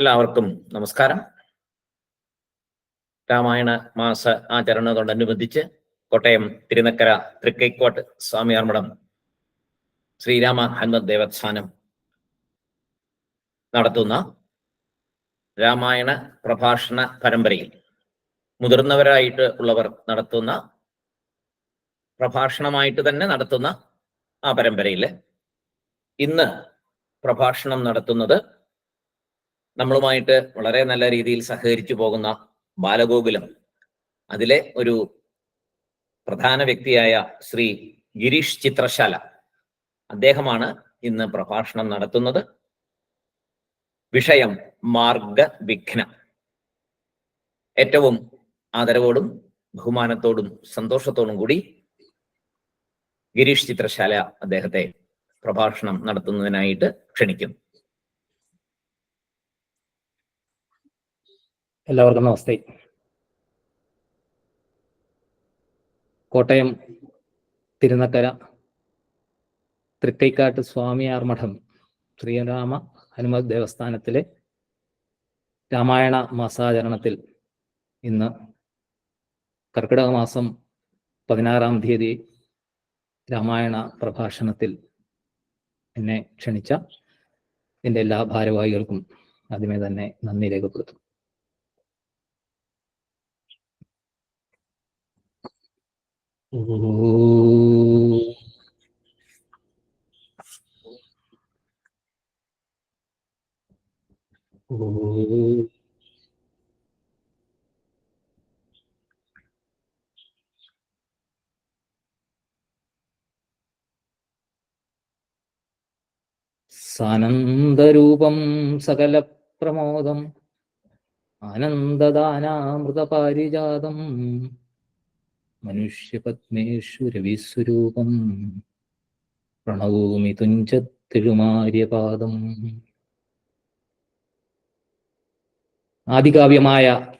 എല്ലാവർക്കും നമസ്കാരം. രാമായണ മാസ ആചരണത്തോടനുബന്ധിച്ച് കോട്ടയം തിരുനക്കര തൃക്കൈക്കോട്ട് സ്വാമിയാർമഠം ശ്രീരാമ ഹനുമത് ദേവസ്ഥാനം നടത്തുന്ന രാമായണ പ്രഭാഷണ പരമ്പരയിൽ മുതിർന്നവരായിട്ട് ഉള്ളവർ നടത്തുന്ന പ്രഭാഷണമായിട്ട് തന്നെ നടത്തുന്ന ആ പരമ്പരയിൽ ഇന്ന് പ്രഭാഷണം നടത്തുന്നത് നമ്മളുമായിട്ട് വളരെ നല്ല രീതിയിൽ സഹകരിച്ചു പോകുന്ന ബാലഗോകുലം. അതിലെ ഒരു പ്രധാന വ്യക്തിയായ ശ്രീ ഗിരീഷ് ചിത്രശാല. അദ്ദേഹമാണ് ഇന്ന് പ്രഭാഷണം നടത്തുന്നത്. വിഷയം മാർഗ വിഘ്ന ഏറ്റവും ആദരവോടും ബഹുമാനത്തോടും സന്തോഷത്തോടും കൂടി ഗിരീഷ് ചിത്രശാല അദ്ദേഹത്തെ പ്രഭാഷണം നടത്തുന്നതിനായിട്ട് ക്ഷണിക്കുന്നു. എല്ലാവർക്കും നമസ്തേ. കോട്ടയം തിരുനക്കര തൃക്കൈക്കാട്ട് സ്വാമിയാർ മഠം ശ്രീരാമ ഹനുമത് ദേവസ്ഥാനത്തിലെ രാമായണ മാസാചരണത്തിൽ ഇന്ന് കർക്കിടക മാസം പതിനാറാം തീയതി രാമായണ പ്രഭാഷണത്തിൽ എന്നെ ക്ഷണിച്ച എന്റെ എല്ലാ ഭാരവാഹികൾക്കും ആദ്യമേ തന്നെ നന്ദി രേഖപ്പെടുത്തും സാനന്ദരൂപം സകല പ്രമോദം ആനന്ദദാനാമൃതപാരിജാതം. മനുഷ്യപത്മേഷു രവിസ്വരൂപം. പ്രണവോമി തുഞ്ചത്തിഴുമാര്യപാദം ആദികാവ്യമായ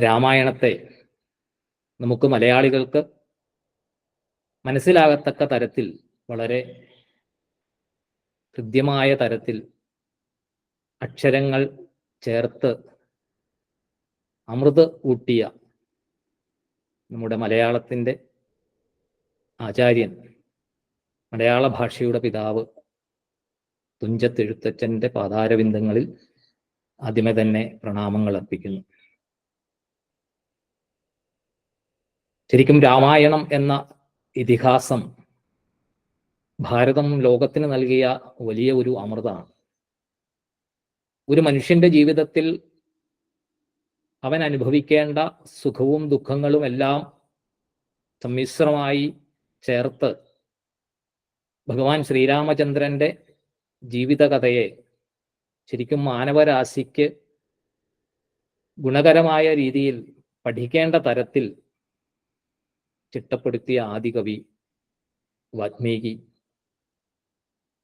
രാമായണത്തെ നമുക്ക് മലയാളികൾക്ക് മനസ്സിലാകത്തക്ക തരത്തിൽ വളരെ ഹൃദ്യമായ തരത്തിൽ അക്ഷരങ്ങൾ ചേർത്ത് അമൃത് ഊട്ടിയ നമ്മുടെ മലയാളത്തിന്റെ ആചാര്യൻ മലയാള ഭാഷയുടെ പിതാവ് തുഞ്ചത്തെഴുത്തച്ഛന്റെ പാതാരവിന്ദങ്ങളിൽ ആദ്യമേ തന്നെ പ്രണാമങ്ങൾ അർപ്പിക്കുന്നു. ശരിക്കും രാമായണം എന്ന ഇതിഹാസം ഭാരതം ലോകത്തിന് നൽകിയ വലിയ ഒരു അമൃതാണ്. ഒരു മനുഷ്യന്റെ ജീവിതത്തിൽ അവൻ അനുഭവിക്കേണ്ട സുഖവും ദുഃഖങ്ങളും എല്ലാം സമ്മിശ്രമായി ചേർത്ത് ഭഗവാൻ ശ്രീരാമചന്ദ്രന്റെ ജീവിതകഥയെ ശരിക്കും മാനവരാശിക്ക് ഗുണകരമായ രീതിയിൽ പഠിക്കേണ്ട തരത്തിൽ ചിട്ടപ്പെടുത്തിയ ആദികവി വാത്മീകി.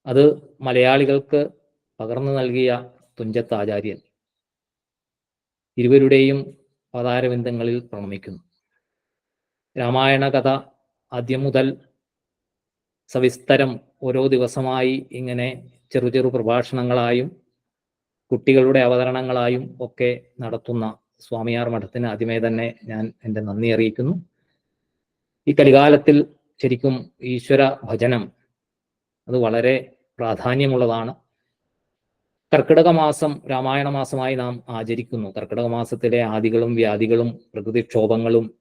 അത് മലയാളികൾക്ക് പകർന്നു നൽകിയ തുഞ്ചത്താചാര്യൻ. ഇരുവരുടെയും പതാരവിന്ദങ്ങളിൽ പ്രണമിക്കുന്നു. രാമായണ കഥ ആദ്യം മുതൽ സവിസ്തരം ഓരോ ദിവസമായി ഇങ്ങനെ ചെറു ചെറു പ്രഭാഷണങ്ങളായും കുട്ടികളുടെ അവതരണങ്ങളായും ഒക്കെ നടത്തുന്ന സ്വാമിയാർ മഠത്തിന് ആദ്യമേ തന്നെ ഞാൻ എന്റെ നന്ദി അറിയിക്കുന്നു. ഈ കലികാലത്തിൽ ശരിക്കും ഈശ്വര ഭജനം അത് വളരെ പ്രാധാന്യമുള്ളതാണ്. കർക്കിടക മാസം രാമായണ മാസമായി നാം ആചരിക്കുന്നു. കർക്കിടക മാസത്തിലെ ആദികളും വ്യാധികളും പ്രകൃതിക്ഷോഭങ്ങളും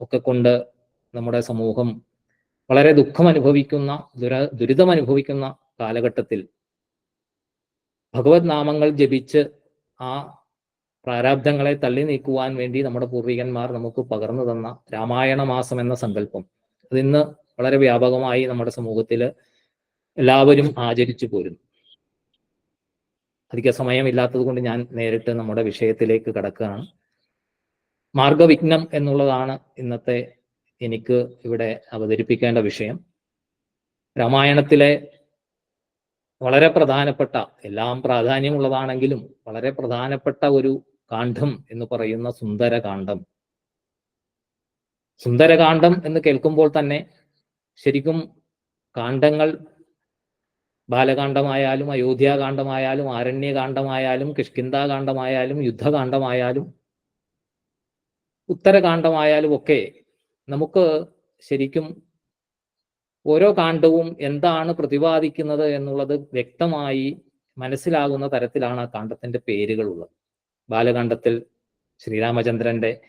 ഒക്കെ കൊണ്ട് നമ്മുടെ സമൂഹം വളരെ ദുഃഖം അനുഭവിക്കുന്ന ദുര ദുരിതം അനുഭവിക്കുന്ന കാലഘട്ടത്തിൽ ഭഗവത് നാമങ്ങൾ ജപിച്ച് ആ പ്രാരാബ്ധങ്ങളെ തള്ളി നീക്കുവാൻ വേണ്ടി നമ്മുടെ പൂർവികന്മാർ നമുക്ക് പകർന്നു തന്ന രാമായണ മാസം എന്ന സങ്കല്പം. അതിന്ന് വളരെ വ്യാപകമായി നമ്മുടെ സമൂഹത്തിൽ എല്ലാവരും ആചരിച്ചു പോരുന്നു. അധിക സമയമില്ലാത്തത് കൊണ്ട് ഞാൻ നേരിട്ട് നമ്മുടെ വിഷയത്തിലേക്ക് കടക്കുകയാണ്. മാർഗവിഘ്നം എന്നുള്ളതാണ് ഇന്നത്തെ എനിക്ക് ഇവിടെ അവതരിപ്പിക്കേണ്ട വിഷയം. രാമായണത്തിലെ വളരെ പ്രധാനപ്പെട്ട എല്ലാം പ്രാധാന്യമുള്ളതാണെങ്കിലും വളരെ പ്രധാനപ്പെട്ട ഒരു കാണ്ഡം എന്ന് പറയുന്ന സുന്ദരകാന്ഡം സുന്ദരകാന്ഡം എന്ന് കേൾക്കുമ്പോൾ തന്നെ ശരിക്കും കാണ്ഡങ്ങൾ ബാലകാന്ഡമായാലും അയോധ്യാകാന്ഡമായാലും ആരണ്യകാന്ഡമായാലും കിഷ്കിന്താകാന്ഡമായാലും യുദ്ധകാന്ഡമായാലും ഉത്തരകാന്ഡമായാലും ഒക്കെ നമുക്ക് ശരിക്കും ഓരോ കാണ്ഡവും എന്താണ് പ്രതിപാദിക്കുന്നത് എന്നുള്ളത് വ്യക്തമായി മനസ്സിലാകുന്ന തരത്തിലാണ് ആ കാണ്ഡത്തിന്റെ പേരുകളുള്ളത്. ബാലകാന്ഡത്തിൽ ശ്രീരാമചന്ദ്രന്റെ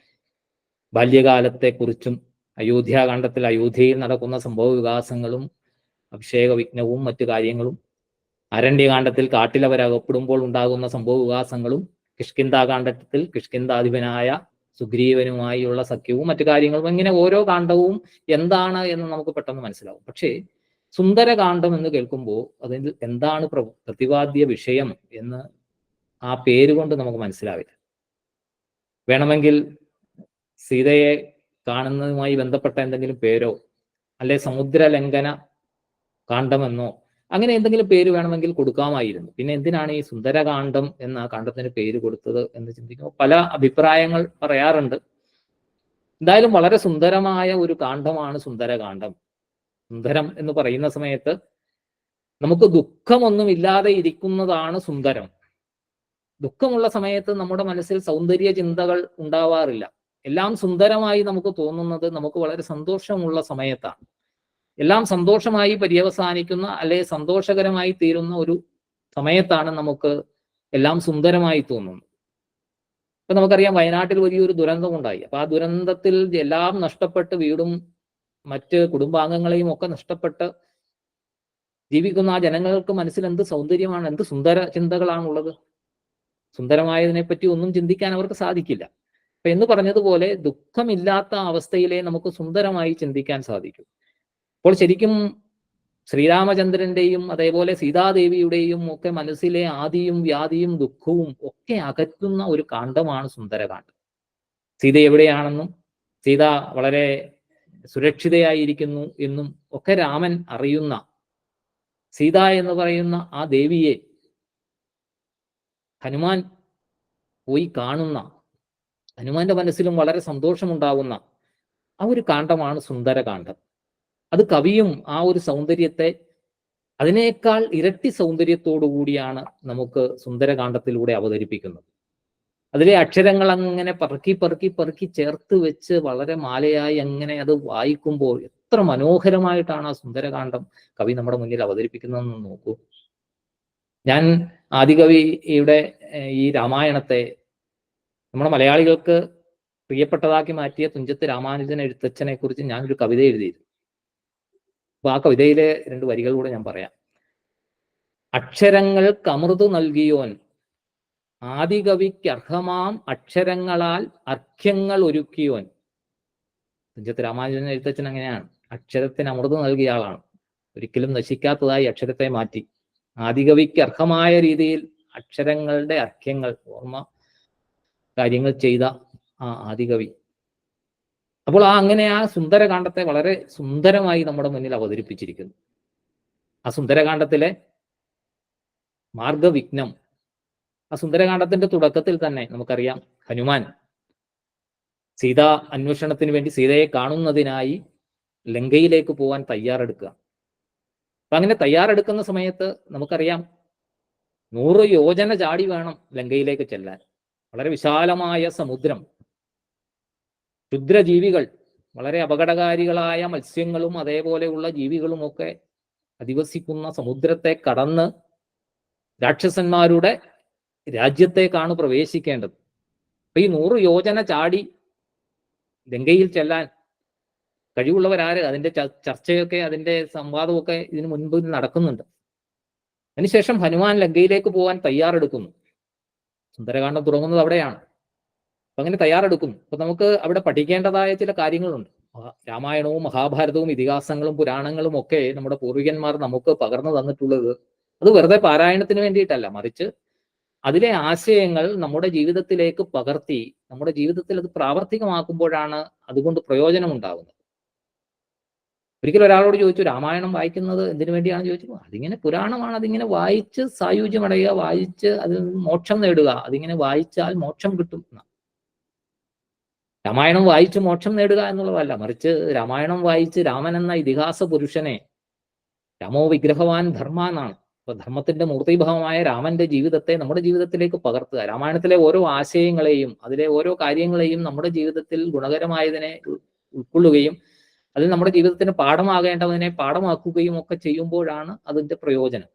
ബാല്യകാലത്തെക്കുറിച്ചും അയോധ്യാകാന്ഡത്തിൽ അയോധ്യയിൽ നടക്കുന്ന സംഭവ വികാസങ്ങളും അഭിഷേക വിഘ്നവും മറ്റു കാര്യങ്ങളും. അരണ്യകാന്ഡത്തിൽ കാട്ടിലവരകപ്പെടുമ്പോൾ ഉണ്ടാകുന്ന സംഭവ വികാസങ്ങളും കിഷ്കിന്താകാന്ഡത്തിൽ കിഷ്കിന്താധിപനായ സുഗ്രീവനുമായുള്ള സഖ്യവും മറ്റു കാര്യങ്ങളും ഇങ്ങനെ ഓരോ കാണ്ഡവും എന്താണ് എന്ന് നമുക്ക് പെട്ടെന്ന് മനസ്സിലാവും. പക്ഷേ സുന്ദരകാന്ഡം എന്ന് കേൾക്കുമ്പോൾ അതിൽ എന്താണ് പ്ര- പ്രതിപാദ്യ വിഷയം എന്ന് ആ പേര് കൊണ്ട് നമുക്ക് മനസ്സിലാവില്ല. വേണമെങ്കിൽ സീതയെ കാണുന്നതുമായി ബന്ധപ്പെട്ട എന്തെങ്കിലും പേരോ അല്ലെ സമുദ്രലംഘന കാണ്ഡമെന്നോ അങ്ങനെ എന്തെങ്കിലും പേര് വേണമെങ്കിൽ കൊടുക്കാമായിരുന്നു. പിന്നെ എന്തിനാണ് ഈ സുന്ദരകാന്ഡം എന്ന ആ കാണ്ഡത്തിന് പേര് കൊടുത്തത് എന്ന് ചിന്തിക്കുമ്പോൾ പല അഭിപ്രായങ്ങൾ പറയാറുണ്ട്. എന്തായാലും വളരെ സുന്ദരമായ ഒരു കാണ്ഡമാണ് സുന്ദരകാന്ഡം. സുന്ദരം എന്ന് പറയുന്ന സമയത്ത് നമുക്ക് ദുഃഖമൊന്നും ഇല്ലാതെ ഇരിക്കുന്നതാണ് സുന്ദരം. ദുഃഖമുള്ള സമയത്ത് നമ്മുടെ മനസ്സിൽ സൗന്ദര്യ ചിന്തകൾ ഉണ്ടാവാറില്ല. എല്ലാം സുന്ദരമായി നമുക്ക് തോന്നുന്നത് നമുക്ക് വളരെ സന്തോഷമുള്ള സമയത്താണ്. എല്ലാം സന്തോഷമായി പര്യവസാനിക്കുന്ന അല്ലെ സന്തോഷകരമായി തീരുന്ന ഒരു സമയത്താണ് നമുക്ക് എല്ലാം സുന്ദരമായി തോന്നുന്നത്. ഇപ്പൊ നമുക്കറിയാം വയനാട്ടിൽ വലിയൊരു ദുരന്തം ഉണ്ടായി. അപ്പൊ ആ ദുരന്തത്തിൽ എല്ലാം നഷ്ടപ്പെട്ട് വീടും മറ്റ് കുടുംബാംഗങ്ങളെയും ഒക്കെ നഷ്ടപ്പെട്ട് ജീവിക്കുന്ന ആ ജനങ്ങൾക്ക് മനസ്സിൽ എന്ത് സൗന്ദര്യമാണ് എന്ത് സുന്ദര ചിന്തകളാണുള്ളത്? സുന്ദരമായതിനെ പറ്റി ഒന്നും ചിന്തിക്കാൻ അവർക്ക് സാധിക്കില്ല. അപ്പൊ എന്ന് പറഞ്ഞതുപോലെ ദുഃഖമില്ലാത്ത അവസ്ഥയിലെ നമുക്ക് സുന്ദരമായി ചിന്തിക്കാൻ സാധിക്കും. അപ്പോൾ ശരിക്കും ശ്രീരാമചന്ദ്രന്റെയും അതേപോലെ സീതാദേവിയുടെയും ഒക്കെ മനസ്സിലെ ആദിയും വ്യാധിയും ദുഃഖവും ഒക്കെ അകറ്റുന്ന ഒരു കാണ്ഡമാണ് സുന്ദരകാന്ഡം സീത എവിടെയാണെന്നും സീത വളരെ സുരക്ഷിതയായിരിക്കുന്നു എന്നും ഒക്കെ രാമൻ അറിയുന്ന സീത എന്ന് പറയുന്ന ആ ദേവിയെ ഹനുമാൻ പോയി കാണുന്ന ഹനുമാന്റെ മനസ്സിലും വളരെ സന്തോഷമുണ്ടാകുന്ന ആ ഒരു കാണ്ഡമാണ് സുന്ദരകാന്ഡം അത് കവിയും ആ ഒരു സൗന്ദര്യത്തെ അതിനേക്കാൾ ഇരട്ടി സൗന്ദര്യത്തോടു കൂടിയാണ് നമുക്ക് സുന്ദരകാന്ഡത്തിലൂടെ അവതരിപ്പിക്കുന്നത്. അതിലെ അക്ഷരങ്ങൾ അങ്ങനെ പറക്കി പറക്കി പറക്കി ചേർത്ത് വെച്ച് വളരെ മാലയായി അങ്ങനെ അത് വായിക്കുമ്പോൾ എത്ര മനോഹരമായിട്ടാണ് ആ സുന്ദരകാന്ഡം കവി നമ്മുടെ മുന്നിൽ അവതരിപ്പിക്കുന്നതെന്ന് നോക്കൂ. ഞാൻ ആദികവിയുടെ ഈ രാമായണത്തെ നമ്മുടെ മലയാളികൾക്ക് പ്രിയപ്പെട്ടതാക്കി മാറ്റിയ തുഞ്ചത്ത് രാമാനുജൻ എഴുത്തച്ഛനെ കുറിച്ച് ഞാനൊരു കവിത എഴുതിയിരുന്നു. അപ്പൊ ആ കവിതയിലെ രണ്ട് വരികൾ കൂടെ ഞാൻ പറയാം. അക്ഷരങ്ങൾ കമൃതു നൽകിയോൻ ആദികവിക്ക് അർഹമാം അക്ഷരങ്ങളാൽ അർഘ്യങ്ങൾ ഒരുക്കിയോൻ. തുഞ്ചത്ത് രാമാനുജൻ എഴുത്തച്ഛൻ അങ്ങനെയാണ്. അക്ഷരത്തിന് അമൃത് നൽകിയ ആളാണ്. ഒരിക്കലും നശിക്കാത്തതായി അക്ഷരത്തെ മാറ്റി. ആദികവിക്ക് അർഹമായ രീതിയിൽ അക്ഷരങ്ങളുടെ അർഘ്യങ്ങൾ ഓർമ്മ കാര്യങ്ങൾ ചെയ്ത ആ ആദികവി. അപ്പോൾ ആ അങ്ങനെ ആ സുന്ദരകാന്ഡത്തെ വളരെ സുന്ദരമായി നമ്മുടെ മുന്നിൽ അവതരിപ്പിച്ചിരിക്കുന്നു. ആ സുന്ദരകാന്ഡത്തിലെ മാർഗവിഘ്നം ആ സുന്ദരകാന്ഡത്തിന്റെ തുടക്കത്തിൽ തന്നെ നമുക്കറിയാം ഹനുമാൻ സീത അന്വേഷണത്തിന് വേണ്ടി സീതയെ കാണുന്നതിനായി ലങ്കയിലേക്ക് പോവാൻ തയ്യാറെടുക്കുക. അപ്പൊ അങ്ങനെ തയ്യാറെടുക്കുന്ന സമയത്ത് നമുക്കറിയാം നൂറ് യോജന ചാടി വേണം ലങ്കയിലേക്ക് ചെല്ലാൻ. വളരെ വിശാലമായ സമുദ്രം. ക്ഷുദ്രജീവികൾ വളരെ അപകടകാരികളായ മത്സ്യങ്ങളും അതേപോലെയുള്ള ജീവികളും ഒക്കെ അധിവസിക്കുന്ന സമുദ്രത്തെ കടന്ന് രാക്ഷസന്മാരുടെ രാജ്യത്തേക്കാണ് പ്രവേശിക്കേണ്ടത്. അപ്പൊ ഈ നൂറ് യോജന ചാടി ലങ്കയിൽ ചെല്ലാൻ കഴിവുള്ളവരാര്? അതിന്റെ ചർച്ചയൊക്കെ അതിന്റെ സംവാദമൊക്കെ ഇതിനു മുൻപ് നടക്കുന്നുണ്ട്. അതിനുശേഷം ഹനുമാൻ ലങ്കയിലേക്ക് പോകാൻ തയ്യാറെടുക്കുന്നു. സുന്ദരകാന്ഡം തുടങ്ങുന്നത് അവിടെയാണ്. അപ്പൊ അങ്ങനെ തയ്യാറെടുക്കുന്നു. അപ്പൊ നമുക്ക് അവിടെ പഠിക്കേണ്ടതായ ചില കാര്യങ്ങളുണ്ട്. രാമായണവും മഹാഭാരതവും ഇതിഹാസങ്ങളും പുരാണങ്ങളും ഒക്കെ നമ്മുടെ പൂർവികന്മാർ നമുക്ക് പകർന്നു തന്നിട്ടുള്ളത് അത് വെറുതെ പാരായണത്തിന് വേണ്ടിയിട്ടല്ല. മറിച്ച് അതിലെ ആശയങ്ങൾ നമ്മുടെ ജീവിതത്തിലേക്ക് പകർത്തി നമ്മുടെ ജീവിതത്തിൽ അത് പ്രാവർത്തികമാക്കുമ്പോഴാണ് അതുകൊണ്ട് പ്രയോജനം ഉണ്ടാകുന്നത് ഒരിക്കലും ഒരാളോട് ചോദിച്ചു രാമായണം വായിക്കുന്നത് എന്തിനു വേണ്ടിയാണ്? ചോദിച്ചു അതിങ്ങനെ പുരാണമാണ്. അതിങ്ങനെ വായിച്ച് സായുജ്യമടയുക വായിച്ച് അതിൽ മോക്ഷം നേടുക. അതിങ്ങനെ വായിച്ചാൽ മോക്ഷം കിട്ടും. രാമായണം വായിച്ച് മോക്ഷം നേടുക എന്നുള്ളതല്ല. മറിച്ച് രാമായണം വായിച്ച് രാമൻ എന്ന ഇതിഹാസ പുരുഷനെ രാമോ വിഗ്രഹവാൻ ധർമ്മ എന്നാണ്. അപ്പൊ ധർമ്മത്തിന്റെ മൂർത്തിഭാവമായ രാമന്റെ ജീവിതത്തെ നമ്മുടെ ജീവിതത്തിലേക്ക് പകർത്തുക. രാമായണത്തിലെ ഓരോ ആശയങ്ങളെയും അതിലെ ഓരോ കാര്യങ്ങളെയും നമ്മുടെ ജീവിതത്തിൽ ഗുണകരമായതിനെ ഉൾ- ഉൾക്കൊള്ളുകയും അതിൽ നമ്മുടെ ജീവിതത്തിന് പാഠമാകേണ്ടതിനെ പാഠമാക്കുകയും ഒക്കെ ചെയ്യുമ്പോഴാണ് അതിന്റെ പ്രയോജനം.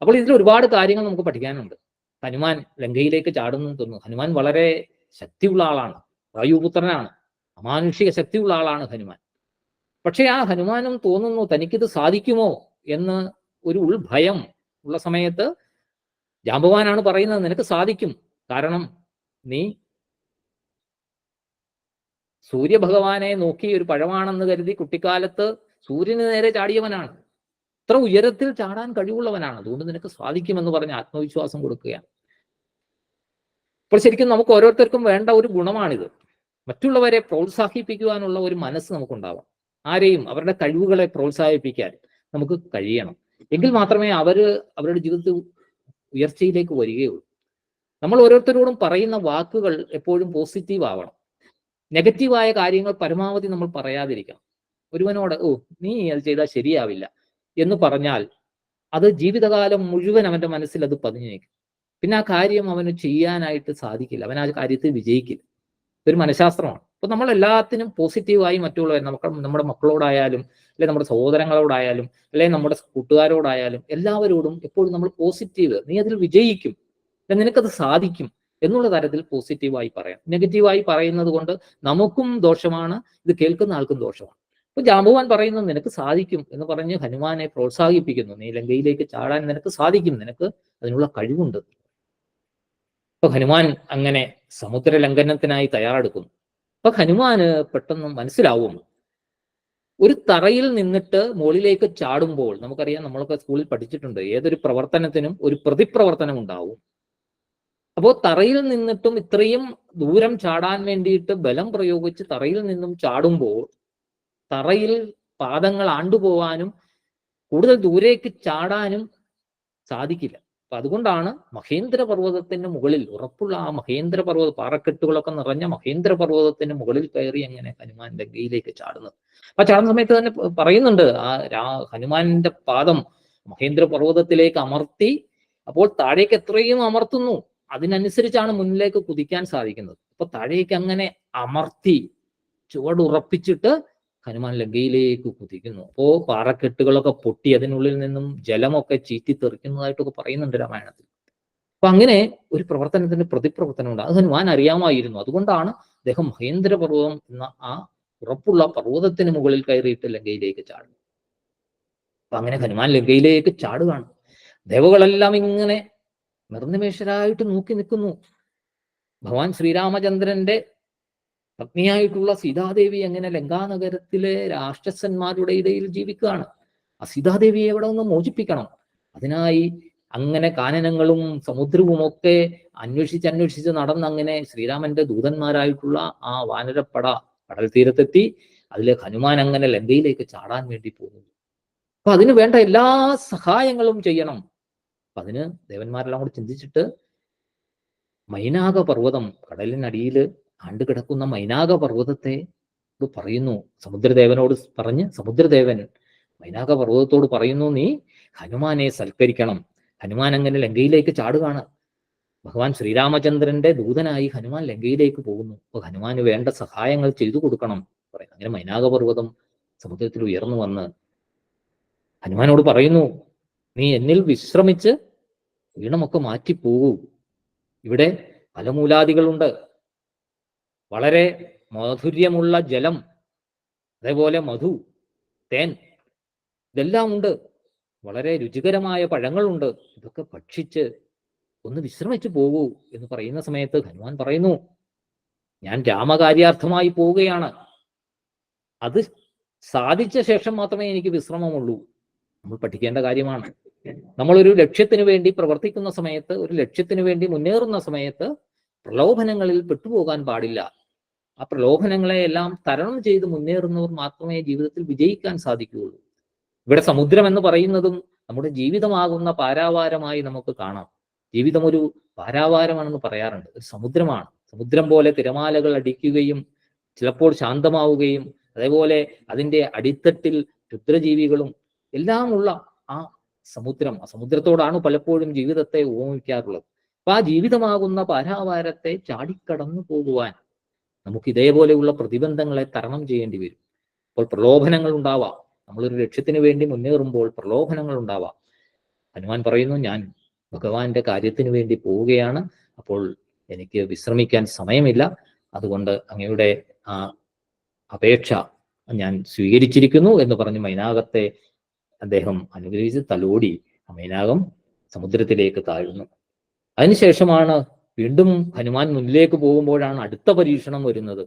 അപ്പോൾ ഇതിൽ ഒരുപാട് കാര്യങ്ങൾ നമുക്ക് പഠിക്കാനുണ്ട്. ഹനുമാൻ ലങ്കയിലേക്ക് ചാടുന്നു തോന്നുന്നു. ഹനുമാൻ വളരെ ശക്തിയുള്ള ആളാണ്. വായുപുത്രനാണ്. അമാനുഷിക ശക്തിയുള്ള ആളാണ് ഹനുമാൻ. പക്ഷേ ആ ഹനുമാനും തോന്നുന്നു തനിക്കിത് സാധിക്കുമോ എന്ന് ഒരു ഉൾഭയം ഉള്ള സമയത്ത് ജാമ്പവാനാണ് പറയുന്നത് നിനക്ക് സാധിക്കും. കാരണം നീ സൂര്യഭഗവാനെ നോക്കി ഒരു പഴമാണെന്ന് കരുതി കുട്ടിക്കാലത്ത് സൂര്യന് നേരെ ചാടിയവനാണ്. ഇത്ര ഉയരത്തിൽ ചാടാൻ കഴിവുള്ളവനാണ്. അതുകൊണ്ട് നിനക്ക് സാധിക്കുമെന്ന് പറഞ്ഞ് ആത്മവിശ്വാസം കൊടുക്കുകയാണ്. അപ്പോൾ ശരിക്കും നമുക്ക് ഓരോരുത്തർക്കും വേണ്ട ഒരു ഗുണമാണിത്. മറ്റുള്ളവരെ പ്രോത്സാഹിപ്പിക്കുവാനുള്ള ഒരു മനസ്സ് നമുക്കുണ്ടാവാം ആരെയും അവരുടെ കഴിവുകളെ പ്രോത്സാഹിപ്പിക്കാൻ നമുക്ക് കഴിയണം. എങ്കിൽ മാത്രമേ അവർ അവരുടെ ജീവിതത്തിൽ ഉയർച്ചയിലേക്ക് വരികയുള്ളൂ. നമ്മൾ ഓരോരുത്തരോടും പറയുന്ന വാക്കുകൾ എപ്പോഴും പോസിറ്റീവ് ആവണം. നെഗറ്റീവായ കാര്യങ്ങൾ പരമാവധി നമ്മൾ പറയാതിരിക്കണം. ഒരുവനോട് ഓ നീ അത് ചെയ്താൽ ശരിയാവില്ല എന്ന് പറഞ്ഞാൽ അത് ജീവിതകാലം മുഴുവൻ അവന്റെ മനസ്സിൽ അത് പതിഞ്ഞു നിൽക്കും. പിന്നെ ആ കാര്യം അവന് ചെയ്യാനായിട്ട് സാധിക്കില്ല. അവൻ ആ കാര്യത്തിൽ വിജയിക്കില്ല. ഇതൊരു മനഃശാസ്ത്രമാണ്. അപ്പൊ നമ്മൾ എല്ലാത്തിനും പോസിറ്റീവായി മറ്റുള്ളവർ നമുക്ക് നമ്മുടെ മക്കളോടായാലും അല്ലെ നമ്മുടെ സഹോദരങ്ങളോടായാലും അല്ലെ നമ്മുടെ കൂട്ടുകാരോടായാലും എല്ലാവരോടും എപ്പോഴും നമ്മൾ പോസിറ്റീവ് നീ അതിൽ വിജയിക്കും നിനക്കത് സാധിക്കും എന്നുള്ള തരത്തിൽ പോസിറ്റീവായി പറയാം. നെഗറ്റീവായി പറയുന്നത് കൊണ്ട് നമുക്കും ദോഷമാണ് ഇത് കേൾക്കുന്ന ആൾക്കും ദോഷമാണ്. അപ്പൊ ജാമ്പവാൻ പറയുന്നത് നിനക്ക് സാധിക്കും എന്ന് പറഞ്ഞ് ഹനുമാനെ പ്രോത്സാഹിപ്പിക്കുന്നു. നീ ലങ്കയിലേക്ക് ചാടാൻ നിനക്ക് സാധിക്കും നിനക്ക് അതിനുള്ള കഴിവുണ്ട്. അപ്പൊ ഹനുമാൻ അങ്ങനെ സമുദ്ര ലംഘനത്തിനായി തയ്യാറെടുക്കുന്നു. അപ്പൊ ഹനുമാന് പെട്ടെന്ന് മനസ്സിലാവും. ഒരു തറയിൽ നിന്നിട്ട് മുകളിലേക്ക് ചാടുമ്പോൾ നമുക്കറിയാം നമ്മളൊക്കെ സ്കൂളിൽ പഠിച്ചിട്ടുണ്ട് ഏതൊരു പ്രവർത്തനത്തിനും ഒരു പ്രതിപ്രവർത്തനം ഉണ്ടാവും. അപ്പോൾ തറയിൽ നിന്നിട്ടും ഇത്രയും ദൂരം ചാടാൻ വേണ്ടിയിട്ട് ബലം പ്രയോഗിച്ച് തറയിൽ നിന്നും ചാടുമ്പോൾ തറയിൽ പാദങ്ങൾ ആണ്ടുപോവാനും കൂടുതൽ ദൂരേക്ക് ചാടാനും സാധിക്കില്ല. അപ്പൊ അതുകൊണ്ടാണ് മഹേന്ദ്ര പർവതത്തിന് മുകളിൽ ഉറപ്പുള്ള ആ മഹേന്ദ്ര പർവത പാറക്കെട്ടുകളൊക്കെ നിറഞ്ഞ മഹേന്ദ്ര പർവതത്തിന് മുകളിൽ കയറി അങ്ങനെ ഹനുമാൻ ഗയിലേക്ക് ചാടുന്നത്. അപ്പൊ ചാടുന്ന സമയത്ത് തന്നെ പറയുന്നുണ്ട് ആ രാ ഹനുമാന്റെ പാദം മഹേന്ദ്ര പർവതത്തിലേക്ക് അമർത്തി അപ്പോൾ താഴേക്ക് എത്രയും അമർത്തുന്നു. അതിനനുസരിച്ചാണ് മുന്നിലേക്ക് കുതിക്കാൻ സാധിക്കുന്നത്. അപ്പൊ താഴേക്ക് അങ്ങനെ അമർത്തി ചുവടുറപ്പിച്ചിട്ട് ഹനുമാൻ ലങ്കയിലേക്ക് കുതിക്കുന്നു. അപ്പോ പാറക്കെട്ടുകളൊക്കെ പൊട്ടി അതിനുള്ളിൽ നിന്നും ജലമൊക്കെ ചീറ്റി തെറിക്കുന്നതായിട്ടൊക്കെ പറയുന്നുണ്ട് രാമായണത്തിൽ. അപ്പൊ അങ്ങനെ ഒരു പ്രവർത്തനത്തിന്റെ പ്രതിപ്രവർത്തനം ഉണ്ട് അത് ഹനുമാൻ അറിയാമായിരുന്നു. അതുകൊണ്ടാണ് അദ്ദേഹം മഹേന്ദ്ര പർവതം എന്ന ആ ഉറപ്പുള്ള പർവതത്തിന് മുകളിൽ കയറിയിട്ട് ലങ്കയിലേക്ക് ചാടുന്നു അപ്പൊ അങ്ങനെ ഹനുമാൻ ലങ്കയിലേക്ക് ചാടുകയാണ്. ദേവകളെല്ലാം ഇങ്ങനെ നിർനിമേഷരായിട്ട് നോക്കി നിൽക്കുന്നു. ഭഗവാൻ ശ്രീരാമചന്ദ്രന്റെ പത്നിയായിട്ടുള്ള സീതാദേവി അങ്ങനെ ലങ്കാനഗരത്തിലെ രാക്ഷസന്മാരുടെ ഇടയിൽ ജീവിക്കുകയാണ്? ആ സീതാദേവിയെ എവിടെ നിന്ന് മോചിപ്പിക്കണം. അതിനായി അങ്ങനെ കാനനങ്ങളും സമുദ്രവും ഒക്കെ അന്വേഷിച്ച് അന്വേഷിച്ച് നടന്ന് അങ്ങനെ ശ്രീരാമന്റെ ദൂതന്മാരായിട്ടുള്ള ആ വാനരപ്പട കടൽ തീരത്തെത്തി അതിലെ ഹനുമാൻ അങ്ങനെ ലങ്കയിലേക്ക് ചാടാൻ വേണ്ടി പോകുന്നു. അപ്പൊ അതിന് വേണ്ട എല്ലാ സഹായങ്ങളും ചെയ്യണം. അപ്പൊ അതിന് ദേവന്മാരെല്ലാം കൂടി ചിന്തിച്ചിട്ട് മൈനാക പർവതം കടലിനടിയിൽ ആണ്ടുകിടക്കുന്ന മൈനാക പർവതത്തെ പറയുന്നു. സമുദ്രദേവനോട് പറഞ്ഞ് സമുദ്രദേവൻ മൈനാക പർവതത്തോട് പറയുന്നു നീ ഹനുമാനെ സൽക്കരിക്കണം. ഹനുമാൻ അങ്ങനെ ലങ്കയിലേക്ക് ചാടുകയാണ്. ഭഗവാൻ ശ്രീരാമചന്ദ്രന്റെ ദൂതനായി ഹനുമാൻ ലങ്കയിലേക്ക് പോകുന്നു. അപ്പൊ ഹനുമാന് വേണ്ട സഹായങ്ങൾ ചെയ്തു കൊടുക്കണം. പറയുന്നു അങ്ങനെ മൈനാക പർവതം സമുദ്രത്തിൽ ഉയർന്നു വന്ന് ഹനുമാനോട് പറയുന്നു നീ എന്നിൽ വിശ്രമിച്ച് വീണമൊക്കെ മാറ്റിപ്പോകൂ. ഇവിടെ ഫലമൂലാദികളുണ്ട് വളരെ മാധുര്യമുള്ള ജലം അതേപോലെ മധു തേൻ ഇതെല്ലാം ഉണ്ട്. വളരെ രുചികരമായ പഴങ്ങളുണ്ട്. ഇതൊക്കെ ഭക്ഷിച്ച് ഒന്ന് വിശ്രമിച്ചു പോകൂ എന്ന് പറയുന്ന സമയത്ത് ഹനുമാൻ പറയുന്നു ഞാൻ രാമകാര്യാർത്ഥമായി പോവുകയാണ്. അത് സാധിച്ച ശേഷം മാത്രമേ എനിക്ക് വിശ്രമമുള്ളൂ. നമ്മൾ പഠിക്കേണ്ട കാര്യമാണ്. നമ്മളൊരു ലക്ഷ്യത്തിന് വേണ്ടി പ്രവർത്തിക്കുന്ന സമയത്ത് ഒരു ലക്ഷ്യത്തിന് വേണ്ടി മുന്നേറുന്ന സമയത്ത് പ്രലോഭനങ്ങളിൽ പെട്ടുപോകാൻ പാടില്ല. ആ പ്രലോഭനങ്ങളെ എല്ലാം തരണം ചെയ്ത് മുന്നേറുന്നവർ മാത്രമേ ജീവിതത്തിൽ വിജയിക്കാൻ സാധിക്കുകയുള്ളൂ. ഇവിടെ സമുദ്രം എന്ന് പറയുന്നതും നമ്മുടെ ജീവിതമാകുന്ന പാരാവാരമായി നമുക്ക് കാണാം. ജീവിതം ഒരു പാരാവാരമാണെന്ന് പറയാറുണ്ട്. ഒരു സമുദ്രമാണ്. സമുദ്രം പോലെ തിരമാലകൾ അടിക്കുകയും ചിലപ്പോൾ ശാന്തമാവുകയും അതേപോലെ അതിന്റെ അടിത്തട്ടിൽ ക്ഷുദ്രജീവികളും എല്ലാമുള്ള ആ സമുദ്രം ആ സമുദ്രത്തോടാണ് പലപ്പോഴും ജീവിതത്തെ ഓമിക്കാറുള്ളത് അപ്പൊ ആ ജീവിതമാകുന്ന പാരാവാരത്തെ ചാടിക്കടന്നു പോകുവാൻ നമുക്ക് ഇതേപോലെയുള്ള പ്രതിബന്ധങ്ങളെ തരണം ചെയ്യേണ്ടി വരും. അപ്പോൾ പ്രലോഭനങ്ങൾ ഉണ്ടാവാം. നമ്മളൊരു ലക്ഷ്യത്തിന് വേണ്ടി മുന്നേറുമ്പോൾ പ്രലോഭനങ്ങൾ ഉണ്ടാവാം. ഹനുമാൻ പറയുന്നു ഞാൻ ഭഗവാന്റെ കാര്യത്തിന് വേണ്ടി പോവുകയാണ്. അപ്പോൾ എനിക്ക് വിശ്രമിക്കാൻ സമയമില്ല. അതുകൊണ്ട് അങ്ങയുടെ ആ അപേക്ഷ ഞാൻ സ്വീകരിച്ചിരിക്കുന്നു എന്ന് പറഞ്ഞ് മൈനാകത്തെ അദ്ദേഹം അനുഗ്രഹിച്ച് തലോടി മൈനാകം സമുദ്രത്തിലേക്ക് താഴുന്നു. അതിനുശേഷമാണ് വീണ്ടും ഹനുമാൻ മുന്നിലേക്ക് പോകുമ്പോഴാണ് അടുത്ത പരീക്ഷണം വരുന്നത്.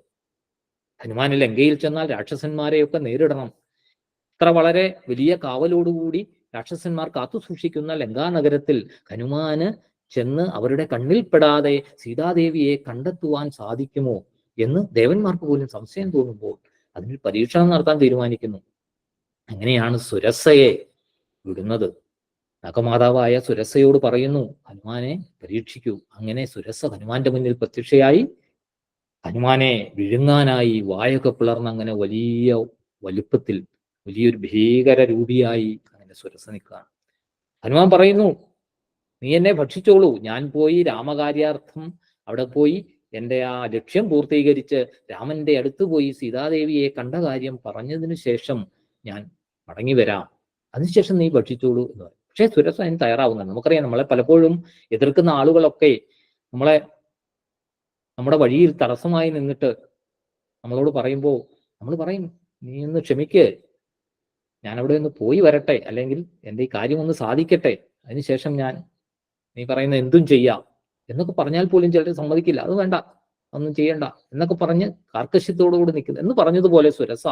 ഹനുമാൻ ലങ്കയിൽ ചെന്നാൽ രാക്ഷസന്മാരെയൊക്കെ നേരിടണം. ഇത്ര വളരെ വലിയ കാവലോടുകൂടി രാക്ഷസന്മാർ കാത്തു സൂക്ഷിക്കുന്ന ലങ്കാനഗരത്തിൽ ഹനുമാന് ചെന്ന് അവരുടെ കണ്ണിൽപ്പെടാതെ സീതാദേവിയെ കണ്ടെത്തുവാൻ സാധിക്കുമോ എന്ന് ദേവന്മാർക്ക് പോലും സംശയം തോന്നുമ്പോൾ അതിന് പരീക്ഷണം നടത്താൻ തീരുമാനിക്കുന്നു. അങ്ങനെയാണ് സുരസയെ വിടുന്നത്. നഗമാതാവായ സുരസയോട് പറയുന്നു ഹനുമാനെ പരീക്ഷിക്കൂ. അങ്ങനെ സുരസ ഹനുമാന്റെ മുന്നിൽ പ്രത്യക്ഷയായി. ഹനുമാനെ വിഴുങ്ങാനായി വായൊക്കെ പിളർന്ന് അങ്ങനെ വലിയ വലുപ്പത്തിൽ വലിയൊരു ഭീകര രൂപിയായി അങ്ങനെ സുരസ നിൽക്കുകയാണ്. ഹനുമാൻ പറയുന്നു നീ എന്നെ ഭക്ഷിച്ചോളൂ. ഞാൻ പോയി രാമകാര്യാർത്ഥം അവിടെ പോയി എന്റെ ആ ലക്ഷ്യം പൂർത്തീകരിച്ച് രാമന്റെ അടുത്ത് പോയി സീതാദേവിയെ കണ്ട കാര്യം പറഞ്ഞതിന് ശേഷം ഞാൻ മടങ്ങി വരാം. അതിനുശേഷം നീ ഭക്ഷിച്ചോളൂ എന്ന് പറയും. പക്ഷേ സുരസ് അതിന് തയ്യാറാവുന്നതാണ് നമുക്കറിയാം നമ്മളെ പലപ്പോഴും എതിർക്കുന്ന ആളുകളൊക്കെ നമ്മളെ നമ്മുടെ വഴിയിൽ തടസ്സമായി നിന്നിട്ട് നമ്മളോട് പറയുമ്പോൾ നമ്മൾ പറയും നീ ഒന്ന് ക്ഷമിക്ക്. ഞാൻ അവിടെ ഒന്ന് പോയി വരട്ടെ. അല്ലെങ്കിൽ എന്റെ ഈ കാര്യം ഒന്ന് സാധിക്കട്ടെ. അതിനുശേഷം ഞാൻ നീ പറയുന്ന എന്തും ചെയ്യാം. എന്നൊക്കെ പറഞ്ഞാൽ പോലും ചിലർ സമ്മതിക്കില്ല. അത് വേണ്ട. ഒന്നും ചെയ്യണ്ട. എന്നൊക്കെ പറഞ്ഞ് കാർക്കശ്യത്തോടുകൂടി നിൽക്കുന്നു എന്ന് പറഞ്ഞതുപോലെ സുരസ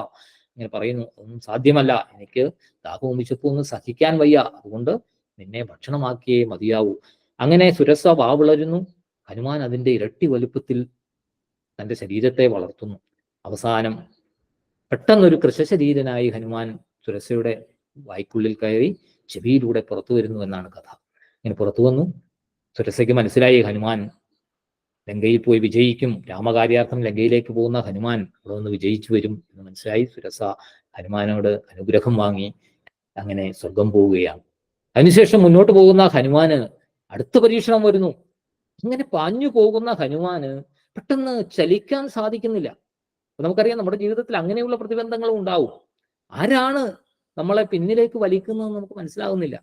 ഇങ്ങനെ പറയുന്നു. ഒന്നും സാധ്യമല്ല. എനിക്ക് ദാഹവും വിശപ്പും സഹിക്കാൻ വയ്യ. അതുകൊണ്ട് നിന്നെ ഭക്ഷണമാക്കിയേ മതിയാവൂ. അങ്ങനെ സുരസ വാവിളരുന്നു. ഹനുമാൻ അതിന്റെ ഇരട്ടി വലുപ്പത്തിൽ തന്റെ ശരീരത്തെ വളർത്തുന്നു. അവസാനം പെട്ടെന്നൊരു കൃഷശരീരനായി ഹനുമാൻ സുരസയുടെ വായ്ക്കുള്ളിൽ കയറി ചെവിയിലൂടെ പുറത്തു വരുന്നു എന്നാണ് കഥ. ഇങ്ങനെ പുറത്തു വന്നു. സുരസയ്ക്ക് മനസ്സിലായി ഹനുമാൻ ലങ്കയിൽ പോയി വിജയിക്കും. രാമകാര്യാർത്ഥം ലങ്കയിലേക്ക് പോകുന്ന ഹനുമാൻ അവിടെ നിന്ന് വിജയിച്ചു വരും എന്ന് മനസ്സിലായി. സുരസ ഹനുമാനോട് അനുഗ്രഹം വാങ്ങി അങ്ങനെ സ്വർഗം പോവുകയാണ്. അതിനുശേഷം മുന്നോട്ട് പോകുന്ന ഹനുമാന് അടുത്ത പരീക്ഷണം വരുന്നു. ഇങ്ങനെ പാഞ്ഞു പോകുന്ന ഹനുമാന് പെട്ടെന്ന് ചലിക്കാൻ സാധിക്കുന്നില്ല. നമുക്കറിയാം നമ്മുടെ ജീവിതത്തിൽ അങ്ങനെയുള്ള പ്രതിബന്ധങ്ങളും ഉണ്ടാവും. ആരാണ് നമ്മളെ പിന്നിലേക്ക് വലിക്കുന്നത് നമുക്ക് മനസ്സിലാകുന്നില്ല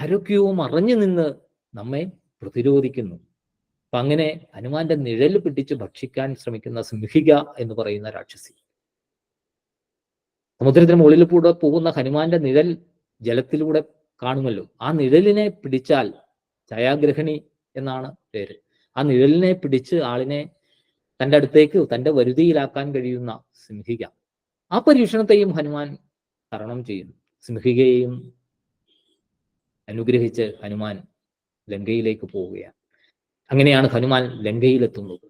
ആരൊക്കെയോ മറഞ്ഞു നിന്ന് നമ്മെ പ്രതിരോധിക്കുന്നു. അപ്പൊ അങ്ങനെ ഹനുമാന്റെ നിഴൽ പിടിച്ച് ഭക്ഷിക്കാൻ ശ്രമിക്കുന്ന സിംഹിക എന്ന് പറയുന്ന രാക്ഷസി. സമുദ്രത്തിന് മുകളിൽ കൂടെ പോകുന്ന ഹനുമാന്റെ നിഴൽ ജലത്തിലൂടെ കാണുമല്ലോ. ആ നിഴലിനെ പിടിച്ചാൽ ഛായാഗ്രഹിണി എന്നാണ് പേര്. ആ നിഴലിനെ പിടിച്ച് ആളിനെ തന്റെ അടുത്തേക്ക് തന്റെ വരുതിയിലാക്കാൻ കഴിയുന്ന സിംഹിക. ആ പരീക്ഷണത്തെയും ഹനുമാൻ തരണം ചെയ്യുന്നു. സിംഹികയെയും അനുഗ്രഹിച്ച് ഹനുമാൻ ലങ്കയിലേക്ക് പോവുകയാണ്. അങ്ങനെയാണ് ഹനുമാൻ ലങ്കയിലെത്തുന്നത്.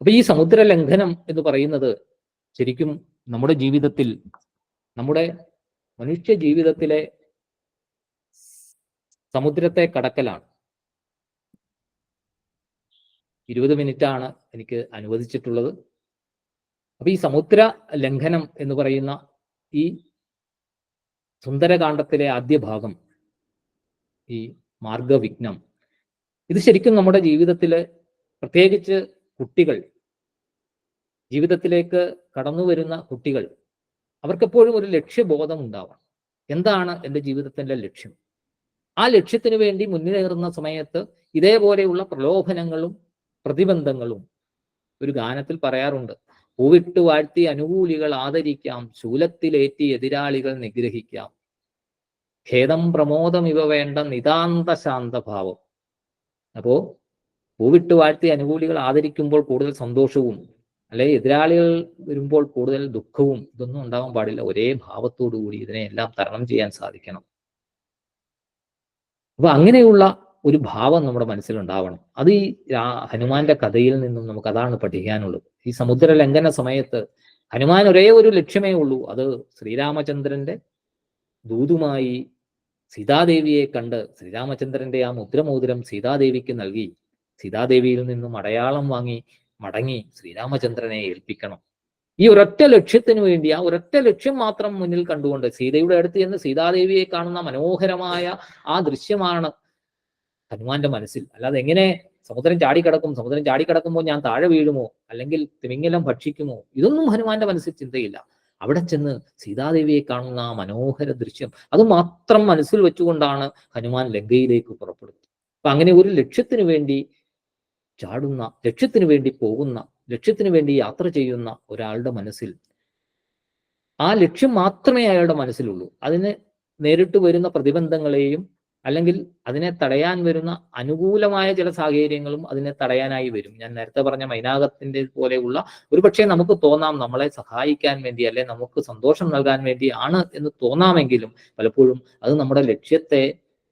അപ്പൊ ഈ സമുദ്ര ലംഘനം എന്ന് പറയുന്നത് ശരിക്കും നമ്മുടെ ജീവിതത്തിൽ നമ്മുടെ മനുഷ്യ ജീവിതത്തിലെ സമുദ്രത്തെ കടക്കലാണ്. ഇരുപത് മിനിറ്റ് ആണ് എനിക്ക് അനുവദിച്ചിട്ടുള്ളത്. അപ്പൊ ഈ സമുദ്ര ലംഘനം എന്ന് പറയുന്ന ഈ സുന്ദരകാന്ഡത്തിലെ ആദ്യ ഭാഗം ഈ മാർഗവിഘ്നം ഇത് ശരിക്കും നമ്മുടെ ജീവിതത്തിൽ പ്രത്യേകിച്ച് കുട്ടികൾ ജീവിതത്തിലേക്ക് കടന്നു വരുന്ന കുട്ടികൾ അവർക്കെപ്പോഴും ഒരു ലക്ഷ്യബോധം ഉണ്ടാവണം. എന്താണ് എന്റെ ജീവിതത്തിന്റെ ലക്ഷ്യം? ആ ലക്ഷ്യത്തിന് വേണ്ടി മുന്നിലേറുന്ന സമയത്ത് ഇതേപോലെയുള്ള പ്രലോഭനങ്ങളും പ്രതിബന്ധങ്ങളും ഒരു ഗാനത്തിൽ പറയാറുണ്ട്. പൂവിട്ട് വാഴ്ത്തി അനുകൂലികൾ ആദരിക്കാം ശൂലത്തിലേറ്റി എതിരാളികൾ നിഗ്രഹിക്കാം. ഖേദം പ്രമോദം ഇവ വേണ്ട നിതാന്ത ശാന്തഭാവം അപ്പോ പൂവിട്ട് വാഴ്ത്തി അനുകൂലികൾ ആദരിക്കുമ്പോൾ കൂടുതൽ സന്തോഷവും അല്ലെ എതിരാളികൾ വരുമ്പോൾ കൂടുതൽ ദുഃഖവും ഇതൊന്നും ഉണ്ടാവാൻ പാടില്ല. ഒരേ ഭാവത്തോടു കൂടി ഇതിനെ എല്ലാം തരണം ചെയ്യാൻ സാധിക്കണം. അപ്പൊ അങ്ങനെയുള്ള ഒരു ഭാവം നമ്മുടെ മനസ്സിലുണ്ടാവണം അത് ഈ ഹനുമാന്റെ കഥയിൽ നിന്നും നമുക്ക് അതാണ് പഠിക്കാനുള്ളത്. ഈ സമുദ്ര ലംഘന സമയത്ത് ഹനുമാൻ ഒരേ ഒരു ലക്ഷ്യമേ ഉള്ളൂ. അത് ശ്രീരാമചന്ദ്രന്റെ ദൂതുമായി സീതാദേവിയെ കണ്ട് ശ്രീരാമചന്ദ്രന്റെ ആ മുദ്രമോതിരം സീതാദേവിക്ക് നൽകി. സീതാദേവിയിൽ നിന്നും അടയാളം വാങ്ങി മടങ്ങി ശ്രീരാമചന്ദ്രനെ ഏൽപ്പിക്കണം. ഈ ഒരൊറ്റ ലക്ഷ്യത്തിനു വേണ്ടി ആ ഒരൊറ്റ ലക്ഷ്യം മാത്രം മുന്നിൽ കണ്ടുകൊണ്ട് സീതയുടെ അടുത്ത് ചെന്ന് സീതാദേവിയെ കാണുന്ന മനോഹരമായ ആ ദൃശ്യമാണ് ഹനുമാന്റെ മനസ്സിൽ. അല്ലാതെ എങ്ങനെ സമുദ്രം ചാടിക്കിടക്കും സമുദ്രം ചാടിക്കിടക്കുമ്പോൾ ഞാൻ താഴെ വീഴുമോ? അല്ലെങ്കിൽ തിമിങ്ങലം ഭക്ഷിക്കുമോ? ഇതൊന്നും ഹനുമാന്റെ മനസ്സിൽ ചിന്തയില്ല. അവിടെ ചെന്ന് സീതാദേവിയെ കാണുന്ന ആ മനോഹര ദൃശ്യം അത് മാത്രം മനസ്സിൽ വെച്ചുകൊണ്ടാണ് ഹനുമാൻ ലങ്കയിലേക്ക് പുറപ്പെടുന്നത്. അപ്പൊ അങ്ങനെ ഒരു ലക്ഷ്യത്തിന് വേണ്ടി ചാടുന്ന ലക്ഷ്യത്തിന് വേണ്ടി പോകുന്ന ലക്ഷ്യത്തിന് വേണ്ടി യാത്ര ചെയ്യുന്ന ഒരാളുടെ മനസ്സിൽ ആ ലക്ഷ്യം മാത്രമേ അയാളുടെ മനസ്സിലുള്ളൂ. അതിന് നേരിട്ട് വരുന്ന പ്രതിബന്ധങ്ങളെയും അല്ലെങ്കിൽ അതിനെ തടയാൻ വരുന്ന അനുകൂലമായ ചില സാഹചര്യങ്ങളും അതിനെ തടയാനായി വരും. ഞാൻ നേരത്തെ പറഞ്ഞ മൈനാകത്തിന്റെ പോലെയുള്ള ഒരു പക്ഷേ നമുക്ക് തോന്നാം നമ്മളെ സഹായിക്കാൻ വേണ്ടി അല്ലെ നമുക്ക് സന്തോഷം നൽകാൻ വേണ്ടിയാണ് എന്ന് തോന്നാമെങ്കിലും പലപ്പോഴും അത് നമ്മുടെ ലക്ഷ്യത്തെ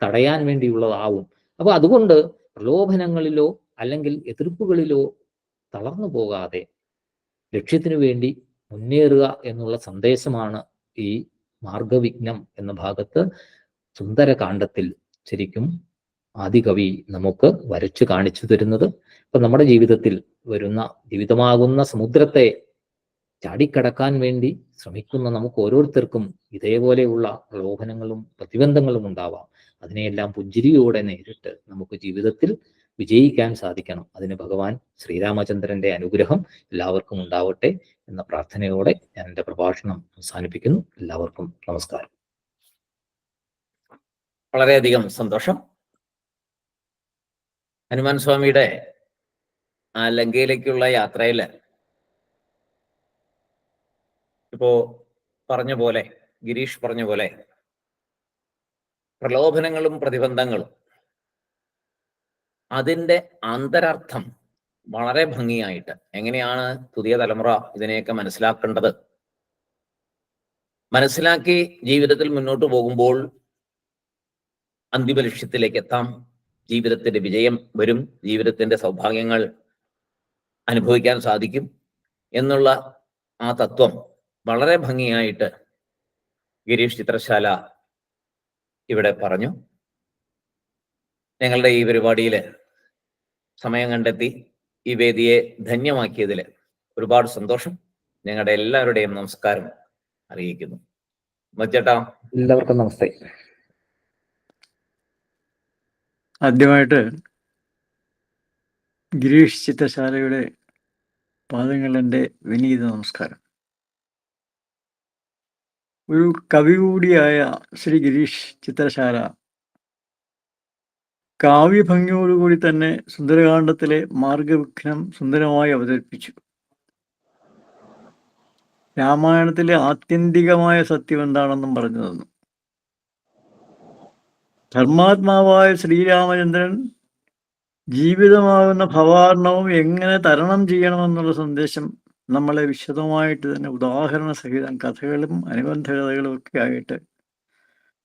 തടയാൻ വേണ്ടിയുള്ളതാവും. അപ്പൊ അതുകൊണ്ട് പ്രലോഭനങ്ങളിലോ അല്ലെങ്കിൽ എതിർപ്പുകളിലോ തളർന്നു പോകാതെ ലക്ഷ്യത്തിനു വേണ്ടി മുന്നേറുക എന്നുള്ള സന്ദേശമാണ് ഈ മാർഗവിഘ്നം എന്ന ഭാഗത്ത് സുന്ദരകാന്ഡത്തിൽ ശരിക്കും ആദികവി നമുക്ക് വരച്ചു കാണിച്ചു തരുന്നത്. ഇപ്പൊ നമ്മുടെ ജീവിതത്തിൽ വരുന്ന ജീവിതമാകുന്ന സമുദ്രത്തെ ചാടിക്കടക്കാൻ വേണ്ടി ശ്രമിക്കുന്ന നമുക്ക് ഓരോരുത്തർക്കും ഇതേപോലെയുള്ള പ്രലോഭനങ്ങളും പ്രതിബന്ധങ്ങളും ഉണ്ടാവാം. അതിനെയെല്ലാം പുഞ്ചിരിയോടെ നേരിട്ട് നമുക്ക് ജീവിതത്തിൽ വിജയിക്കാൻ സാധിക്കണം. അതിന് ഭഗവാൻ ശ്രീരാമചന്ദ്രന്റെ അനുഗ്രഹം എല്ലാവർക്കും ഉണ്ടാവട്ടെ എന്ന പ്രാർത്ഥനയോടെ ഞാൻ എന്റെ പ്രഭാഷണം അവസാനിപ്പിക്കുന്നു. എല്ലാവർക്കും നമസ്കാരം. വളരെയധികം സന്തോഷം. ഹനുമാൻ സ്വാമിയുടെ ആ ലങ്കയിലേക്കുള്ള യാത്രയിൽ ഇപ്പോ പറഞ്ഞ പോലെ ഗിരീഷ് പറഞ്ഞ പോലെ പ്രലോഭനങ്ങളും പ്രതിബന്ധങ്ങളും അതിന്റെ അന്തരാർത്ഥം വളരെ ഭംഗിയായിട്ട് എങ്ങനെയാണ് പുതിയ തലമുറ ഇതിനെയൊക്കെ മനസ്സിലാക്കേണ്ടത്? മനസ്സിലാക്കി ജീവിതത്തിൽ മുന്നോട്ട് പോകുമ്പോൾ അന്തിമ ലക്ഷ്യത്തിലേക്ക് എത്താം ജീവിതത്തിന്റെ വിജയം വരും. ജീവിതത്തിന്റെ സൗഭാഗ്യങ്ങൾ അനുഭവിക്കാൻ സാധിക്കും എന്നുള്ള ആ തത്വം വളരെ ഭംഗിയായിട്ട് ഗിരീഷ് ചിത്രശാല ഇവിടെ പറഞ്ഞു. ഞങ്ങളുടെ ഈ പരിപാടിയിൽ സമയം കണ്ടെത്തി ഈ വേദിയെ ധന്യമാക്കിയതിൽ ഒരുപാട് സന്തോഷം. ഞങ്ങളുടെ എല്ലാവരുടെയും നമസ്കാരം അറിയിക്കുന്നു. മച്ചേട്ടാ എല്ലാവർക്കും നമസ്തേ. ആദ്യമായിട്ട് ഗിരീഷ് ചിത്രശാലയുടെ പാദങ്ങൾ എന്റെ വിനീത നമസ്കാരം. ഒരു കവി കൂടിയായ ശ്രീ ഗിരീഷ് ചിത്രശാല കാവ്യഭംഗിയോടുകൂടി തന്നെ സുന്ദരകാന്ഡത്തിലെ മാർഗവിഘ്നം സുന്ദരമായി അവതരിപ്പിച്ചു. രാമായണത്തിലെ ആത്യന്തികമായ സത്യം എന്താണെന്നും പറഞ്ഞു തന്നു ധർമാത്മാവായ ശ്രീരാമചന്ദ്രൻ ജീവിതമാകുന്ന ഭവാർണവും എങ്ങനെ തരണം ചെയ്യണമെന്നുള്ള സന്ദേശം നമ്മളെ വിശദമായിട്ട് തന്നെ ഉദാഹരണ സഹിതം കഥകളും അനുബന്ധ കഥകളും ഒക്കെ ആയിട്ട്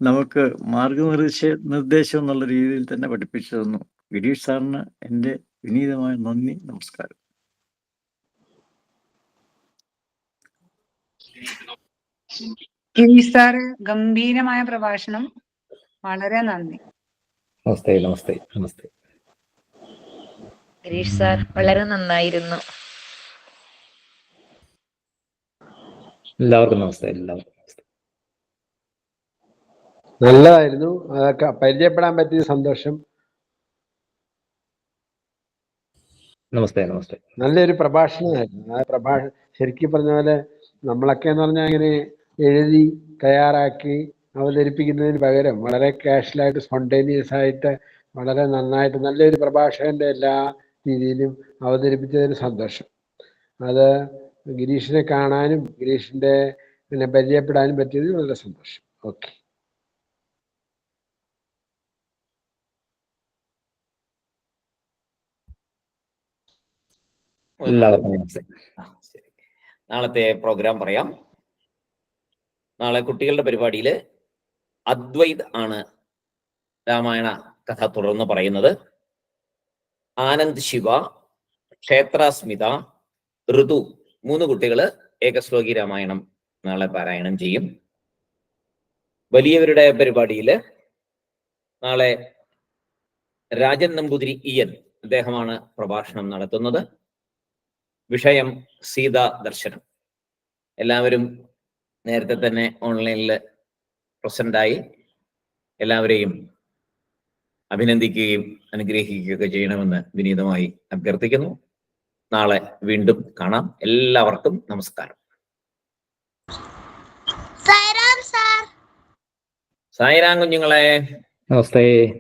നമുക്ക് മാർഗനിർദ്ദേശ നിർദ്ദേശം എന്നുള്ള രീതിയിൽ തന്നെ പഠിപ്പിച്ചു തന്നു. ഗിരീഷ് സാറിന് എന്റെ വിനീതമായ നന്ദി നമസ്കാരം. ഗംഭീരമായ പ്രഭാഷണം വളരെ നന്ദി. നമസ്തേ നമസ്തേ നമസ്തേ. ഗിരീഷ് സാർ വളരെ നന്നായിരുന്നു. എല്ലാവർക്കും നമസ്തേ എല്ലാവർക്കും നമസ്തേ. നല്ലതായിരുന്നു. അതൊക്കെ പരിചയപ്പെടാൻ പറ്റിയ സന്തോഷം. നമസ്തേ നമസ്തേ. നല്ലൊരു പ്രഭാഷണമായിരുന്നു. ആ പ്രഭാഷണം ശരിക്കും പറഞ്ഞ പോലെ നമ്മളൊക്കെ എന്ന് പറഞ്ഞാൽ ഇങ്ങനെ എഴുതി തയ്യാറാക്കി അവതരിപ്പിക്കുന്നതിന് പകരം വളരെ കാഷ്വലായിട്ട് സ്പോണ്ടേനിയസ് ആയിട്ട് വളരെ നന്നായിട്ട് നല്ലൊരു പ്രഭാഷകന്റെ എല്ലാ രീതിയിലും അവതരിപ്പിച്ചതിന് സന്തോഷം. അത് ഗിരീഷിനെ കാണാനും ഗിരീഷിന്റെ പിന്നെ പരിചയപ്പെടാനും പറ്റിയതിൽ വളരെ സന്തോഷം. ഓക്കെ. നാളത്തെ പ്രോഗ്രാം പറയാം. നാളെ കുട്ടികളുടെ പരിപാടിയിൽ അദ്വൈത് ആണ് രാമായണ കഥ തുടർന്ന് പറയുന്നത്. ആനന്ദ് ശിവ ക്ഷേത്രസ്മിത ഋതു മൂന്ന് കുട്ടികൾ ഏകശ്ലോകി രാമായണം നാളെ പാരായണം ചെയ്യും. വലിയവരുടെ പരിപാടിയിൽ നാളെ രാജൻ നമ്പൂതിരി ഇയൻ അദ്ദേഹമാണ് പ്രഭാഷണം നടത്തുന്നത്. വിഷയം സീതാ ദർശനം എല്ലാവരും നേരത്തെ തന്നെ ഓൺലൈനിൽ പ്രസന്റായി എല്ലാവരെയും അഭിനന്ദിക്കുകയും അനുഗ്രഹിക്കുകയൊക്കെ ചെയ്യണമെന്ന് വിനീതമായി അഭ്യർത്ഥിക്കുന്നു. നാളെ വീണ്ടും കാണാം. എല്ലാവർക്കും നമസ്കാരം. സായിരാം കുഞ്ഞുങ്ങളെ. നമസ്തേ.